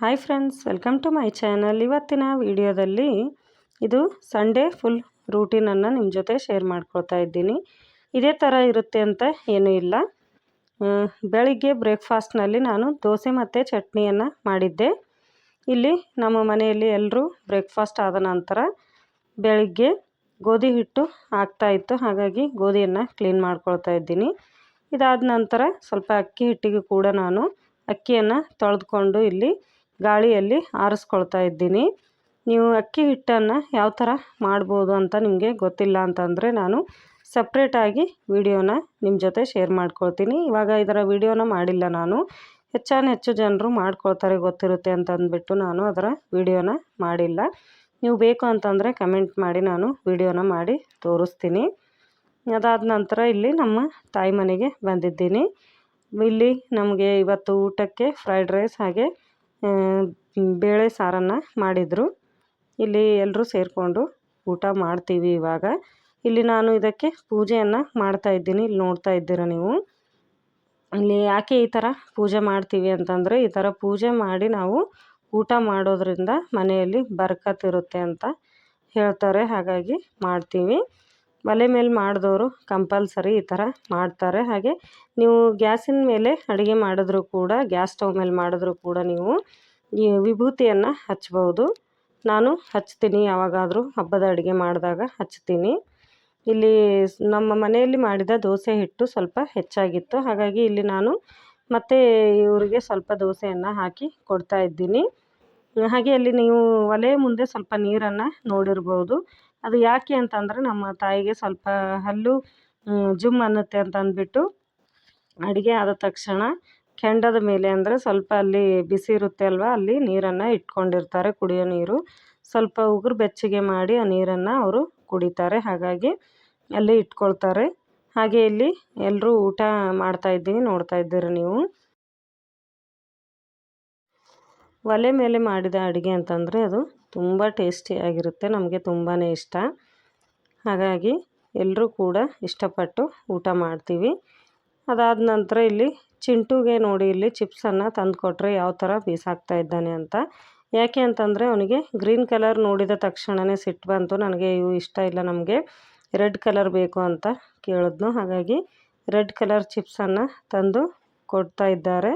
Hi friends welcome to my channel ಇವತ್ತಿನ ವಿಡಿಯೋದಲ್ಲಿ ಇದು ಸಂಡೇ ಫುಲ್ ರೂಟೀನನ್ನು ನಿಮ್ಮ ಜೊತೆ ಶೇರ್ ಮಾಡ್ಕೊಳ್ತಾ ಇದ್ದೀನಿ. ಇದೇ ಥರ ಇರುತ್ತೆ ಅಂತ ಏನೂ ಇಲ್ಲ. ಬೆಳಿಗ್ಗೆ ಬ್ರೇಕ್ಫಾಸ್ಟ್ನಲ್ಲಿ ನಾನು ದೋಸೆ ಮತ್ತು ಚಟ್ನಿಯನ್ನು ಮಾಡಿದ್ದೆ. ಇಲ್ಲಿ ನಮ್ಮ ಮನೆಯಲ್ಲಿ ಎಲ್ಲರೂ ಬ್ರೇಕ್ಫಾಸ್ಟ್ ಆದ ನಂತರ ಬೆಳಿಗ್ಗೆ ಗೋಧಿ ಹಿಟ್ಟು ಆಗ್ತಾ ಇತ್ತು. ಹಾಗಾಗಿ ಗೋಧಿಯನ್ನು ಕ್ಲೀನ್ ಮಾಡ್ಕೊಳ್ತಾ ಇದ್ದೀನಿ. ಇದಾದ ನಂತರ ಸ್ವಲ್ಪ ಅಕ್ಕಿ ಹಿಟ್ಟಿಗೆ ಕೂಡ ನಾನು ಅಕ್ಕಿಯನ್ನು ತೊಳೆದುಕೊಂಡು ಇಲ್ಲಿ ಗಾಳಿಯಲ್ಲಿ ಆರಿಸ್ಕೊಳ್ತಾ ಇದ್ದೀನಿ. ನೀವು ಅಕ್ಕಿ ಹಿಟ್ಟನ್ನು ಯಾವ ಥರ ಮಾಡ್ಬೋದು ಅಂತ ನಿಮಗೆ ಗೊತ್ತಿಲ್ಲ ಅಂತಂದರೆ ನಾನು ಸಪ್ರೇಟಾಗಿ ವಿಡಿಯೋನ ನಿಮ್ಮ ಜೊತೆ ಶೇರ್ ಮಾಡ್ಕೊಳ್ತೀನಿ. ಇವಾಗ ಇದರ ವಿಡಿಯೋನ ಮಾಡಿಲ್ಲ ನಾನು. ಹೆಚ್ಚಾನು ಹೆಚ್ಚು ಜನರು ಮಾಡ್ಕೊಳ್ತಾರೆ ಗೊತ್ತಿರುತ್ತೆ ಅಂತ ಅಂದ್ಬಿಟ್ಟು ನಾನು ಅದರ ವಿಡಿಯೋನ ಮಾಡಿಲ್ಲ. ನೀವು ಬೇಕು ಅಂತಂದರೆ ಕಮೆಂಟ್ ಮಾಡಿ ನಾನು ವಿಡಿಯೋನ ಮಾಡಿ ತೋರಿಸ್ತೀನಿ. ಅದಾದ ನಂತರ ಇಲ್ಲಿ ನಮ್ಮ ತಾಯಿ ಮನೆಗೆ ಬಂದಿದ್ದೀನಿ. ಇಲ್ಲಿ ನಮಗೆ ಇವತ್ತು ಊಟಕ್ಕೆ ಫ್ರೈಡ್ ರೈಸ್ ಹಾಗೆ ಬೇಳೆ ಸಾರನ್ನು ಮಾಡಿದರು. ಇಲ್ಲಿ ಎಲ್ಲರೂ ಸೇರಿಕೊಂಡು ಊಟ ಮಾಡ್ತೀವಿ ಇವಾಗ. ಇಲ್ಲಿ ನಾನು ಇದಕ್ಕೆ ಪೂಜೆಯನ್ನು ಮಾಡ್ತಾ ಇದ್ದೀನಿ. ಇಲ್ಲಿ ನೋಡ್ತಾ ಇದ್ದೀರ ನೀವು. ಇಲ್ಲಿ ಯಾಕೆ ಈ ಥರ ಪೂಜೆ ಮಾಡ್ತೀವಿ ಅಂತಂದರೆ, ಈ ಥರ ಪೂಜೆ ಮಾಡಿ ನಾವು ಊಟ ಮಾಡೋದರಿಂದ ಮನೆಯಲ್ಲಿ ಬರ್ಕತ್ ಇರುತ್ತೆ ಅಂತ ಹೇಳ್ತಾರೆ. ಹಾಗಾಗಿ ಮಾಡ್ತೀವಿ. ಒಲೆ ಮೇಲೆ ಮಾಡಿದವರು ಕಂಪಲ್ಸರಿ ಈ ಥರ ಮಾಡ್ತಾರೆ. ಹಾಗೆ ನೀವು ಗ್ಯಾಸಿನ ಮೇಲೆ ಅಡುಗೆ ಮಾಡಿದ್ರೂ ಕೂಡ, ಗ್ಯಾಸ್ ಸ್ಟವ್ ಮೇಲೆ ಮಾಡಿದ್ರೂ ಕೂಡ ನೀವು ಈ ವಿಭೂತಿಯನ್ನು ಹಚ್ಬೋದು ನಾನು ಹಚ್ತೀನಿ, ಯಾವಾಗಾದರೂ ಹಬ್ಬದ ಅಡುಗೆ ಮಾಡಿದಾಗ ಹಚ್ತೀನಿ. ಇಲ್ಲಿ ನಮ್ಮ ಮನೆಯಲ್ಲಿ ಮಾಡಿದ ದೋಸೆ ಹಿಟ್ಟು ಸ್ವಲ್ಪ ಹೆಚ್ಚಾಗಿತ್ತು. ಹಾಗಾಗಿ ಇಲ್ಲಿ ನಾನು ಮತ್ತೆ ಇವರಿಗೆ ಸ್ವಲ್ಪ ದೋಸೆಯನ್ನು ಹಾಕಿ ಕೊಡ್ತಾ ಇದ್ದೀನಿ. ಹಾಗೆ ಅಲ್ಲಿ ನೀವು ಒಲೆ ಮುಂದೆ ಸ್ವಲ್ಪ ನೀರನ್ನು ನೋಡಿರ್ಬೋದು. ಅದು ಯಾಕೆ ಅಂತಂದರೆ ನಮ್ಮ ತಾಯಿಗೆ ಸ್ವಲ್ಪ ಹಲ್ಲು ಜುಮ್ ಅನ್ನುತ್ತೆ ಅಂತ ಅಂದ್ಬಿಟ್ಟು ಅಡುಗೆ ಆದ ತಕ್ಷಣ ಕೆಂಡದ ಮೇಲೆ ಅಂದರೆ ಸ್ವಲ್ಪ ಅಲ್ಲಿ ಬಿಸಿ ಇರುತ್ತೆ ಅಲ್ವಾ, ಅಲ್ಲಿ ನೀರನ್ನು ಇಟ್ಕೊಂಡಿರ್ತಾರೆ ಕುಡಿಯೋ ನೀರು. ಸ್ವಲ್ಪ ಉಗುರು ಬೆಚ್ಚಗೆ ಮಾಡಿ ಆ ನೀರನ್ನು ಅವರು ಕುಡಿತಾರೆ, ಹಾಗಾಗಿ ಅಲ್ಲಿ ಇಟ್ಕೊಳ್ತಾರೆ. ಹಾಗೆ ಇಲ್ಲಿ ಎಲ್ಲರೂ ಊಟ ಮಾಡ್ತಾ ಇದ್ದೀವಿ, ನೋಡ್ತಾ ಇದ್ದೀರಿ ನೀವು. ಒಲೆ ಮೇಲೆ ಮಾಡಿದ ಅಡುಗೆ ಅಂತಂದರೆ ಅದು ತುಂಬ ಟೇಸ್ಟಿಯಾಗಿರುತ್ತೆ ನಮಗೆ ತುಂಬಾ ಇಷ್ಟ. ಹಾಗಾಗಿ ಎಲ್ಲರೂ ಕೂಡ ಇಷ್ಟಪಟ್ಟು ಊಟ ಮಾಡ್ತೀವಿ. ಅದಾದ ನಂತರ ಇಲ್ಲಿ ಚಿಂಟುಗೆ ನೋಡಿ ಇಲ್ಲಿ ಚಿಪ್ಸನ್ನು ತಂದು ಕೊಟ್ಟರೆ ಯಾವ ಥರ ಬೀಸಾಕ್ತಾ ಇದ್ದಾನೆ ಅಂತ. ಯಾಕೆ ಅಂತಂದರೆ ಅವನಿಗೆ ಗ್ರೀನ್ ಕಲರ್ ನೋಡಿದ ತಕ್ಷಣವೇ ಸಿಟ್ಟು ಬಂತು. ನನಗೆ ಇವು ಇಷ್ಟ ಇಲ್ಲ, ನಮಗೆ ರೆಡ್ ಕಲರ್ ಬೇಕು ಅಂತ ಕೇಳಿದ್ನು. ಹಾಗಾಗಿ ರೆಡ್ ಕಲರ್ ಚಿಪ್ಸನ್ನು ತಂದು ಕೊಡ್ತಾ ಇದ್ದಾರೆ.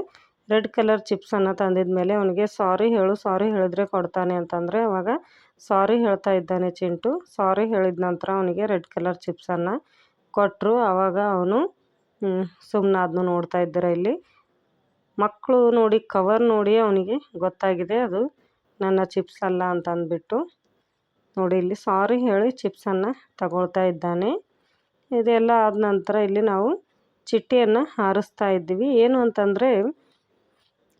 ರೆಡ್ ಕಲರ್ ಚಿಪ್ಸನ್ನು ತಂದಿದ ಮೇಲೆ ಅವನಿಗೆ ಸಾರಿ ಹೇಳು, ಸಾರಿ ಹೇಳಿದ್ರೆ ಕೊಡ್ತಾನೆ ಅಂತಂದರೆ ಅವಾಗ ಸಾರಿ ಹೇಳ್ತಾ ಇದ್ದಾನೆ ಚಿಂಟು, ಸಾರಿ ಹೇಳಿದ ನಂತರ ಅವನಿಗೆ ರೆಡ್ ಕಲರ್ ಚಿಪ್ಸನ್ನು ಕೊಟ್ಟರು ಆವಾಗ ಅವನು ಸುಮ್ಮನಾದ್ನು ನೋಡ್ತಾ ಇದ್ದಾರೆ ಇಲ್ಲಿ. ಮಕ್ಕಳು ನೋಡಿ ಕವರ್ ನೋಡಿ ಅವನಿಗೆ ಗೊತ್ತಾಗಿದೆ, ಅದು ನನ್ನ ಚಿಪ್ಸ್ ಅಲ್ಲ ಅಂತ ಅಂದ್ಬಿಟ್ಟು ನೋಡಿ, ಇಲ್ಲಿ ಸಾರಿ ಹೇಳಿ ಚಿಪ್ಸನ್ನು ತಗೊಳ್ತಾ ಇದ್ದಾನೆ ಇದೆಲ್ಲ ಆದ ನಂತರ ಇಲ್ಲಿ ನಾವು ಚಿಟ್ಟಿಯನ್ನು ಹಾರಿಸ್ತಾ ಇದ್ದೀವಿ. ಏನು ಅಂತಂದರೆ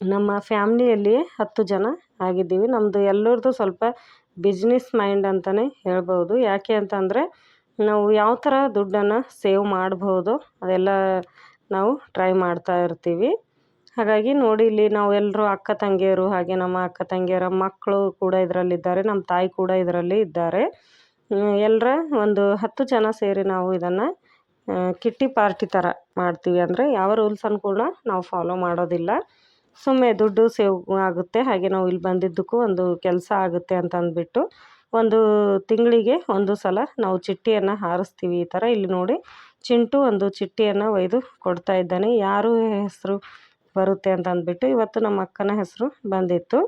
ನಮ್ಮ ಫ್ಯಾಮ್ಲಿಯಲ್ಲಿಯೇ ಹತ್ತು ಜನ ಆಗಿದ್ದೀವಿ. ನಮ್ಮದು ಎಲ್ಲರದ್ದು ಸ್ವಲ್ಪ ಬಿಸ್ನೆಸ್ ಮೈಂಡ್ ಅಂತಲೇ ಹೇಳ್ಬೋದು ಯಾಕೆ ಅಂತಂದರೆ ನಾವು ಯಾವ ಥರ ದುಡ್ಡನ್ನು ಸೇವ್ ಮಾಡ್ಬೋದು ಅದೆಲ್ಲ ನಾವು ಟ್ರೈ ಮಾಡ್ತಾ ಇರ್ತೀವಿ. ಹಾಗಾಗಿ ನೋಡಿ ಇಲ್ಲಿ ನಾವು ಎಲ್ಲರೂ ಅಕ್ಕ ತಂಗಿಯರು ಹಾಗೆ ನಮ್ಮ ಅಕ್ಕ ತಂಗಿಯರ ಮಕ್ಕಳು ಕೂಡ ಇದರಲ್ಲಿದ್ದಾರೆ. ನಮ್ಮ ತಾಯಿ ಕೂಡ ಇದರಲ್ಲಿ ಇದ್ದಾರೆ. ಎಲ್ಲರ ಒಂದು ಹತ್ತು ಜನ ಸೇರಿ ನಾವು ಇದನ್ನು ಕಿಟ್ಟಿ ಪಾರ್ಟಿ ಥರ ಮಾಡ್ತೀವಿ. ಅಂದರೆ ಯಾವ ರೂಲ್ಸನ್ನು ಕೂಡ ನಾವು ಫಾಲೋ ಮಾಡೋದಿಲ್ಲ. ಸುಮ್ಮನೆ ದುಡ್ಡು ಸೇವ್ ಆಗುತ್ತೆ. ಹಾಗೆ ನಾವು ಇಲ್ಲಿ ಬಂದಿದ್ದಕ್ಕೂ ಒಂದು ಕೆಲಸ ಆಗುತ್ತೆ ಅಂತ ಅಂದ್ಬಿಟ್ಟು ಒಂದು ತಿಂಗಳಿಗೆ ಒಂದು ಸಲ ನಾವು ಚಿಟ್ಟಿಯನ್ನು ಹಾರಿಸ್ತೀವಿ ಈ ಥರ. ಇಲ್ಲಿ ನೋಡಿ ಚಿಂಟು ಒಂದು ಚಿಟ್ಟಿಯನ್ನು ಒಯ್ದು ಕೊಡ್ತಾ ಇದ್ದಾನೆ. ಯಾರು ಹೆಸರು ಬರುತ್ತೆ ಅಂತ ಅಂದ್ಬಿಟ್ಟು ಇವತ್ತು ನಮ್ಮ ಅಕ್ಕನ ಹೆಸರು ಬಂದಿತ್ತು.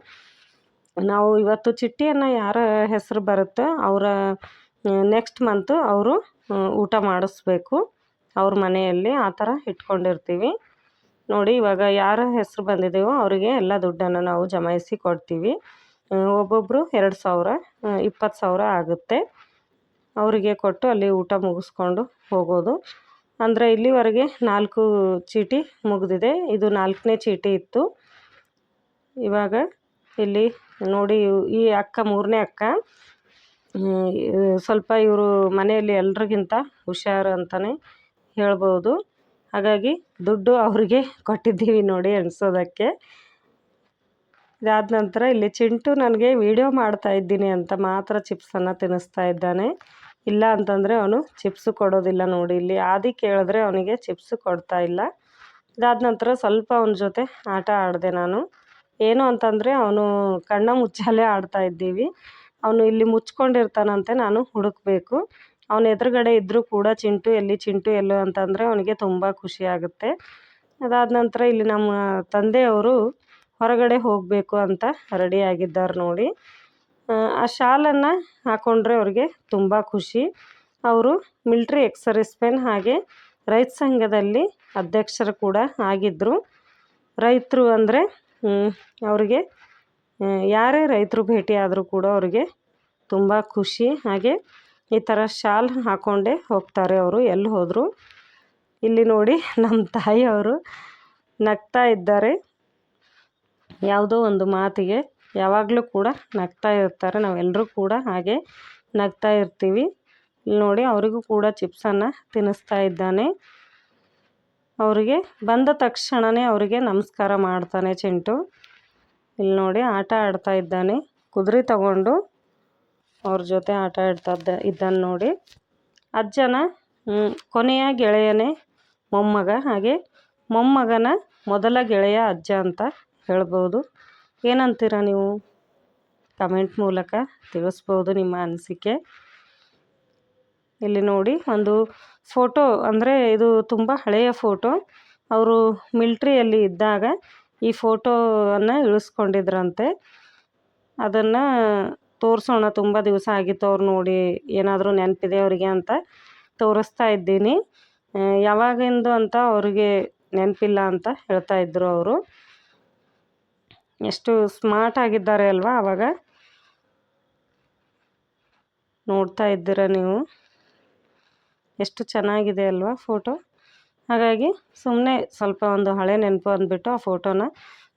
ನಾವು ಇವತ್ತು ಚಿಟ್ಟಿಯನ್ನು ಯಾರ ಹೆಸರು ಬರುತ್ತೋ, ಅವರ ನೆಕ್ಸ್ಟ್ ಮಂತು ಅವರು ಊಟ ಮಾಡಿಸ್ಬೇಕು. ಅವ್ರ ಮನೆಯಲ್ಲಿ ಆ ಥರ ಇಟ್ಕೊಂಡಿರ್ತೀವಿ. ನೋಡಿ ಇವಾಗ ಯಾರ ಹೆಸರು ಬಂದಿದೆಯೋ ಅವರಿಗೆ ಎಲ್ಲ ದುಡ್ಡನ್ನು ನಾವು ಜಮಾಯಿಸಿ ಕೊಡ್ತೀವಿ. ಒಬ್ಬೊಬ್ಬರು ಎರಡು ಸಾವಿರ ಇಪ್ಪತ್ತು ಸಾವಿರ ಆಗುತ್ತೆ. ಅವರಿಗೆ ಕೊಟ್ಟು ಅಲ್ಲಿ ಊಟ ಮುಗಿಸ್ಕೊಂಡು ಹೋಗೋದು. ಅಂದರೆ ಇಲ್ಲಿವರೆಗೆ ನಾಲ್ಕು ಚೀಟಿ ಮುಗಿದಿದೆ. ಇದು ನಾಲ್ಕನೇ ಚೀಟಿ ಇತ್ತು. ಇವಾಗ ಇಲ್ಲಿ ನೋಡಿ ಈ ಅಕ್ಕ, ಮೂರನೇ ಅಕ್ಕ. ಸ್ವಲ್ಪ ಇವರು ಮನೆಯಲ್ಲಿ ಎಲ್ರಿಗಿಂತ ಹುಷಾರು ಅಂತಲೇ ಹೇಳ್ಬೋದು. ಹಾಗಾಗಿ ದುಡ್ಡು ಅವ್ರಿಗೆ ಕೊಟ್ಟಿದ್ದೀವಿ ನೋಡಿ ಎಣಿಸೋದಕ್ಕೆ. ಇದಾದ ನಂತರ ಇಲ್ಲಿ ಚಿಂಟು ನನಗೆ ವಿಡಿಯೋ ಮಾಡ್ತಾ ಇದ್ದೀನಿ ಅಂತ ಮಾತ್ರ ಚಿಪ್ಸನ್ನು ತಿನ್ನಿಸ್ತಾ ಇದ್ದಾನೆ. ಇಲ್ಲ ಅಂತಂದರೆ ಅವನು ಚಿಪ್ಸು ಕೊಡೋದಿಲ್ಲ ನೋಡಿ. ಇಲ್ಲಿ ಆದಿ ಕೇಳಿದ್ರೆ ಅವನಿಗೆ ಚಿಪ್ಸು ಕೊಡ್ತಾ ಇಲ್ಲ. ಇದಾದ ನಂತರ ಸ್ವಲ್ಪ ಅವನ ಜೊತೆ ಆಟ ಆಡಿದೆ ನಾನು. ಏನು ಅಂತಂದರೆ ಅವನು ಕಣ್ಣ ಮುಚ್ಚಾಲೆ ಆಡ್ತಾ ಇದ್ದೀವಿ. ಅವನು ಇಲ್ಲಿ ಮುಚ್ಕೊಂಡಿರ್ತಾನಂತೆ ನಾನು ಹುಡುಕಬೇಕು. ಅವನ ಎದುರುಗಡೆ ಇದ್ದರೂ ಕೂಡ ಚಿಂಟು ಎಲ್ಲಿ ಚಿಂಟು ಎಲ್ಲೋ ಅಂತಂದರೆ ಅವನಿಗೆ ತುಂಬ ಖುಷಿ ಆಗುತ್ತೆ. ಅದಾದ ನಂತರ ಇಲ್ಲಿ ನಮ್ಮ ತಂದೆಯವರು ಹೊರಗಡೆ ಹೋಗಬೇಕು ಅಂತ ರೆಡಿಯಾಗಿದ್ದಾರೆ ನೋಡಿ. ಆ ಶಾಲನ್ನು ಹಾಕ್ಕೊಂಡ್ರೆ ಅವ್ರಿಗೆ ತುಂಬ ಖುಷಿ. ಅವರು ಮಿಲ್ಟ್ರಿ ಎಕ್ಸ್ ಸರ್ವಿಸ್ ಮೆನ್ ಹಾಗೆ ರೈತ ಸಂಘದಲ್ಲಿ ಅಧ್ಯಕ್ಷರು ಕೂಡ ಆಗಿದ್ದರು ರೈತರು ಅಂದರೆ ಅವರಿಗೆ ಯಾರೇ ರೈತರು ಭೇಟಿ ಆದರೂ ಕೂಡ ಅವರಿಗೆ ತುಂಬ ಖುಷಿ. ಹಾಗೆ ಈ ಥರ ಶಾಲ್ ಹಾಕ್ಕೊಂಡೇ ಹೋಗ್ತಾರೆ ಅವರು. ಎಲ್ಲಿ ಹೋದರು? ಇಲ್ಲಿ ನೋಡಿ ನಮ್ಮ ತಾಯಿಯವರು ನಗ್ತಾ ಇದ್ದಾರೆ. ಯಾವುದೋ ಒಂದು ಮಾತಿಗೆ. ಯಾವಾಗಲೂ ಕೂಡ ನಗ್ತಾ ಇರ್ತಾರೆ. ನಾವೆಲ್ಲರೂ ಕೂಡ ಹಾಗೆ ನಗ್ತಾ ಇರ್ತೀವಿ. ಇಲ್ಲಿ ನೋಡಿ ಅವರಿಗೂ ಕೂಡ ಚಿಪ್ಸನ್ನು ತಿನ್ನಿಸ್ತಾ ಇದ್ದಾನೆ. ಅವರಿಗೆ ಬಂದ ತಕ್ಷಣವೇ ಅವರಿಗೆ ನಮಸ್ಕಾರ ಮಾಡ್ತಾನೆ ಚಿಂಟು. ಇಲ್ಲಿ ನೋಡಿ ಆಟ ಆಡ್ತಾ ಇದ್ದಾನೆ. ಕುದುರೆ ತಗೊಂಡು ಅವ್ರ ಜೊತೆ ಆಟ ಆಡ್ತಾ ಇದ್ದ ಇದ್ದಾನೆ ನೋಡಿ. ಅಜ್ಜನ ಕೊನೆಯ ಗೆಳೆಯನೇ ಮೊಮ್ಮಗ. ಹಾಗೆ ಮೊಮ್ಮಗನ ಮೊದಲ ಗೆಳೆಯ ಅಜ್ಜ ಅಂತ ಹೇಳ್ಬೋದು. ಏನಂತೀರ ನೀವು? ಕಮೆಂಟ್ ಮೂಲಕ ತಿಳಿಸ್ಬೋದು ನಿಮ್ಮ ಅನಿಸಿಕೆ. ಇಲ್ಲಿ ನೋಡಿ, ಒಂದು ಫೋಟೋ, ಅಂದರೆ ಇದು ತುಂಬ ಹಳೆಯ ಫೋಟೋ. ಅವರು ಮಿಲ್ಟ್ರಿಯಲ್ಲಿ ಇದ್ದಾಗ ಈ ಫೋಟೋವನ್ನು ಇಳಿಸ್ಕೊಂಡಿದ್ರಂತೆ. ಅದನ್ನು ತೋರಿಸೋಣ, ತುಂಬ ದಿವಸ ಆಗಿತ್ತು ಅವ್ರು ನೋಡಿ ಏನಾದರೂ ನೆನಪಿದೆ ಅವರಿಗೆ ಅಂತ ತೋರಿಸ್ತಾ ಇದ್ದೀನಿ. ಯಾವಾಗಿಂದು ಅಂತ ಅವರಿಗೆ ನೆನಪಿಲ್ಲ ಅಂತ ಹೇಳ್ತಾ ಇದ್ದರು ಅವರು. ಎಷ್ಟು ಸ್ಮಾರ್ಟ್ ಆಗಿದ್ದಾರೆ ಅಲ್ವಾ ಆವಾಗ ನೋಡ್ತಾ ಇದ್ದೀರ ನೀವು? ಎಷ್ಟು ಚೆನ್ನಾಗಿದೆ ಅಲ್ವಾ ಫೋಟೋ? ಹಾಗಾಗಿ ಸುಮ್ಮನೆ ಸ್ವಲ್ಪ ಒಂದು ಹಳೆ ನೆನಪು ಅಂದ್ಬಿಟ್ಟು ಆ ಫೋಟೋನ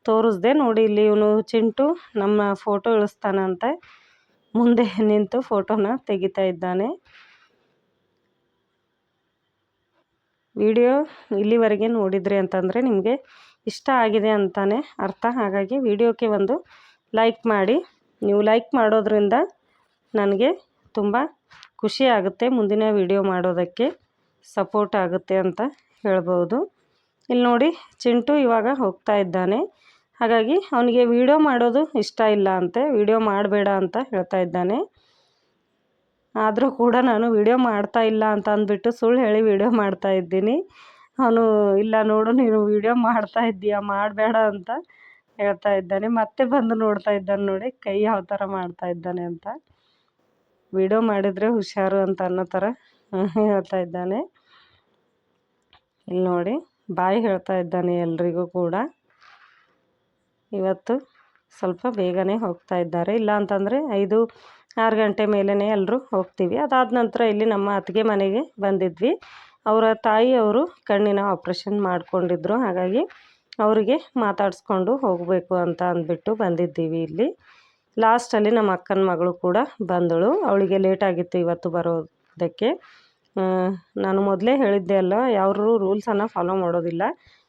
ತೋರಿಸ್ದೆ ನೋಡಿ ಇಲ್ಲಿ ಇವನು ಚಿಂಟು ನಮ್ಮ ಫೋಟೋ ಇಳಿಸ್ತಾನಂತೆ ಮುಂದೆ ನಿಂತು ಫೋಟೋನ ತೆಗಿತಾ ಇದ್ದಾನೆ. ವಿಡಿಯೋ ಇಲ್ಲಿವರೆಗೆ ನೋಡಿದ್ರಿ ಅಂತಂದರೆ ನಿಮಗೆ ಇಷ್ಟ ಆಗಿದೆ ಅಂತಾನೆ ಅರ್ಥ. ಹಾಗಾಗಿ ವಿಡಿಯೋಕ್ಕೆ ಒಂದು ಲೈಕ್ ಮಾಡಿ. ನೀವು ಲೈಕ್ ಮಾಡೋದ್ರಿಂದ ನನಗೆ ತುಂಬ ಖುಷಿ ಆಗುತ್ತೆ ಮುಂದಿನ ವಿಡಿಯೋ ಮಾಡೋದಕ್ಕೆ. ಸಪೋರ್ಟ್ ಆಗುತ್ತೆ ಅಂತ ಹೇಳ್ಬೋದು. ಇಲ್ಲಿ ನೋಡಿ ಚಿಂಟು ಇವಾಗ ಹೋಗ್ತಾ ಇದ್ದಾನೆ. ಹಾಗಾಗಿ ಅವನಿಗೆ ವೀಡಿಯೋ ಮಾಡೋದು ಇಷ್ಟ ಇಲ್ಲ ಅಂತೆ. ವೀಡಿಯೋ ಮಾಡಬೇಡ ಅಂತ ಹೇಳ್ತಾ ಇದ್ದಾನೆ. ಆದರೂ ಕೂಡ ನಾನು ವೀಡಿಯೋ ಮಾಡ್ತಾ ಇಲ್ಲ ಅಂತ ಅಂದ್ಬಿಟ್ಟು ಸುಳ್ಳು ಹೇಳಿ ವೀಡಿಯೋ ಮಾಡ್ತಾ ಇದ್ದೀನಿ. ಅವನು, ಇಲ್ಲ ನೋಡು, ನೀನು ವೀಡಿಯೋ ಮಾಡ್ತಾ ಇದ್ದೀಯ? ಮಾಡಬೇಡ ಅಂತ ಹೇಳ್ತಾ ಇದ್ದಾನೆ. ಮತ್ತೆ ಬಂದು ನೋಡ್ತಾ ಇದ್ದಾನೆ ನೋಡಿ, ಕೈ ಯಾವ ಥರ ಮಾಡ್ತಾ ಇದ್ದಾನೆ ಅಂತ. ವೀಡಿಯೋ ಮಾಡಿದರೆ ಹುಷಾರು ಅಂತ ಅನ್ನೋ ಥರ ಹೇಳ್ತಾ ಇದ್ದಾನೆ. ಇಲ್ಲಿ ನೋಡಿ, ಬಾಯಿ ಹೇಳ್ತಾ ಇದ್ದಾನೆ ಎಲ್ರಿಗೂ ಕೂಡ. ಇವತ್ತು ಸ್ವಲ್ಪ ಬೇಗನೆ ಹೋಗ್ತಾ ಇದ್ದಾರೆ. ಇಲ್ಲ ಅಂತಂದರೆ ಐದು, ಆರು ಗಂಟೆ ಮೇಲೇ ಎಲ್ಲರೂ ಹೋಗ್ತೀವಿ. ಅದಾದ ನಂತರ ಇಲ್ಲಿ ನಮ್ಮ ಅತ್ತಿಗೆ ಮನೆಗೆ ಬಂದಿದ್ವಿ. ಅವರ ತಾಯಿಯವರು ಕಣ್ಣಿನ ಆಪ್ರೇಷನ್ ಮಾಡಿಕೊಂಡಿದ್ರು. ಹಾಗಾಗಿ ಅವರಿಗೆ ಮಾತಾಡಿಸ್ಕೊಂಡು ಹೋಗಬೇಕು ಅಂತ ಅಂದ್ಬಿಟ್ಟು ಬಂದಿದ್ದೀವಿ ಇಲ್ಲಿ. ಲಾಸ್ಟಲ್ಲಿ ನಮ್ಮ ಅಕ್ಕನ ಮಗಳು ಕೂಡ ಬಂದಳು. ಅವಳಿಗೆ ಲೇಟಾಗಿತ್ತು ಇವತ್ತು ಬರೋದಕ್ಕೆ. ನಾನು ಮೊದಲೇ ಹೇಳಿದ್ದೆ ಅಲ್ಲ, ಯಾರು ರೂಲ್ಸನ್ನು ಫಾಲೋ ಮಾಡೋದಿಲ್ಲ.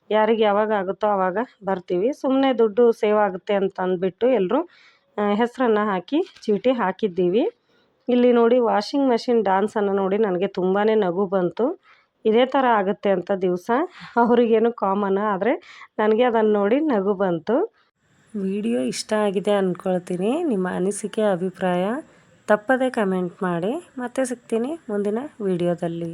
ಯಾರಿಗೆ ಯಾವಾಗ ಆಗುತ್ತೋ ಆವಾಗ ಬರ್ತೀವಿ. ಸುಮ್ಮನೆ ದುಡ್ಡು ಸೇವ್ ಆಗುತ್ತೆ ಅಂತ ಅಂದ್ಬಿಟ್ಟು ಎಲ್ಲರೂ ಹೆಸರನ್ನು ಹಾಕಿ ಚೀಟಿ ಹಾಕಿದ್ದೀವಿ. ಇಲ್ಲಿ ನೋಡಿ ವಾಷಿಂಗ್ ಮೆಷಿನ್ ಡಾನ್ಸನ್ನು ನೋಡಿ ನನಗೆ ತುಂಬಾ ನಗು ಬಂತು. ಇದೇ ಥರ ಆಗುತ್ತೆ ಅಂತ ದಿವಸ. ಅವರಿಗೇನು ಕಾಮನ್ ಆದರೆ ನನಗೆ ಅದನ್ನು ನೋಡಿ ನಗು ಬಂತು. ವಿಡಿಯೋ ಇಷ್ಟ ಆಗಿದೆ ಅಂದ್ಕೊಳ್ತೀನಿ ನಿಮ್ಮ ಅನಿಸಿಕೆ, ಅಭಿಪ್ರಾಯ ತಪ್ಪದೆ ಕಮೆಂಟ್ ಮಾಡಿ. ಮತ್ತೆ ಸಿಗ್ತೀನಿ ಮುಂದಿನ ವಿಡಿಯೋದಲ್ಲಿ.